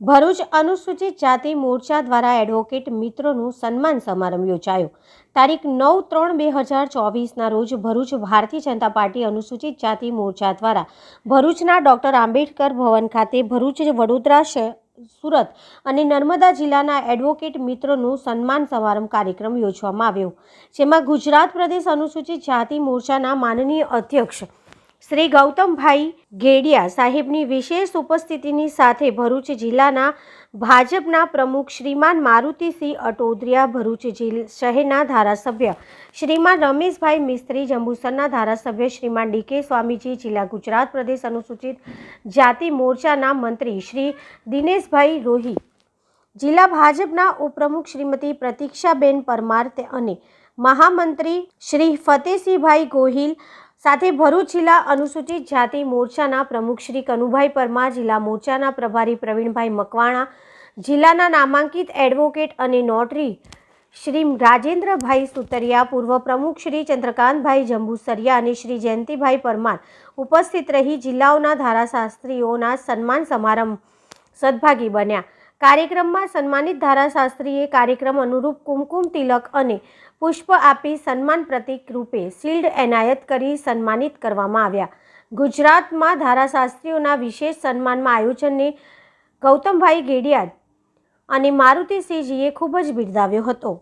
ભરૂચ અનુસૂચિત જાતિ મોરચા દ્વારા એડવોકેટ મિત્રોનું સન્માન સમારંભ યોજાયો. તારીખ નવ ત્રણ બે હજાર ચોવીસના રોજ ભરૂચ ભારતીય જનતા પાર્ટી અનુસૂચિત જાતિ મોરચા દ્વારા ભરૂચના ડૉક્ટર આંબેડકર ભવન ખાતે ભરૂચ વડોદરા સુરત અને નર્મદા જિલ્લાના એડવોકેટ મિત્રોનું સન્માન સમારંભ કાર્યક્રમ યોજવામાં આવ્યો. જેમાં ગુજરાત પ્રદેશ અનુસૂચિત જાતિ મોરચાના માનનીય અધ્યક્ષ શ્રી ગૌતમભાઈ ગેડિયા સાહેબની વિશેષ ઉપસ્થિતિની સાથે ભરૂચ જિલ્લાના ભાજપના પ્રમુખ શ્રીમાન મારુતિસિંહ અટોદરિયા, ભરૂચ શહેરના ધારાસભ્ય શ્રીમાન રમેશભાઈ મિસ્ત્રી, જંબુસરના ધારાસભ્ય શ્રીમાન ડીકે સ્વામીજી, જિલ્લા ગુજરાત પ્રદેશ અનુસૂચિત જાતિ મોરચાના મંત્રી શ્રી દિનેશભાઈ રોહી, જિલ્લા ભાજપના ઉપપ્રમુખ શ્રીમતી પ્રતીક્ષાબેન પરમાર અને મહામંત્રી શ્રી ફતેસિંહભાઈ ગોહિલ સાથે ભરૂચ જિલ્લા અનુસૂચિત જાતિ મોરચાના પ્રમુખ શ્રી કનુભાઈ પરમાર, જિલ્લા મોરચાના પ્રભારી પ્રવીણભાઈ મકવાણા, જિલ્લાના નામાંકિત એડવોકેટ અને નોટરી શ્રી રાજેન્દ્રભાઈ સુતરિયા, પૂર્વ પ્રમુખ શ્રી ચંદ્રકાંતભાઈ જંબુસરિયા અને શ્રી જયંતિભાઈ પરમાર ઉપસ્થિત રહી જિલ્લાઓના ધારાશાસ્ત્રીઓના સન્માન સમારંભ સદભાગી બન્યા. કાર્યક્રમમાં સન્માનિત ધારાશાસ્ત્રીએ કાર્યક્રમ અનુરૂપ કુમકુમ તિલક અને પુષ્પ આપી સન્માન પ્રતિક રૂપે શિલ્ડ એનાયત કરી સન્માનિત કરવામાં આવ્યા. ગુજરાતમાં ધારાશાસ્ત્રીઓના વિશેષ સન્માનમાં આયોજનને ગૌતમભાઈ ગેડિયા અને મારુતિસિંહજીએ ખૂબ જ બિરદાવ્યો હતો.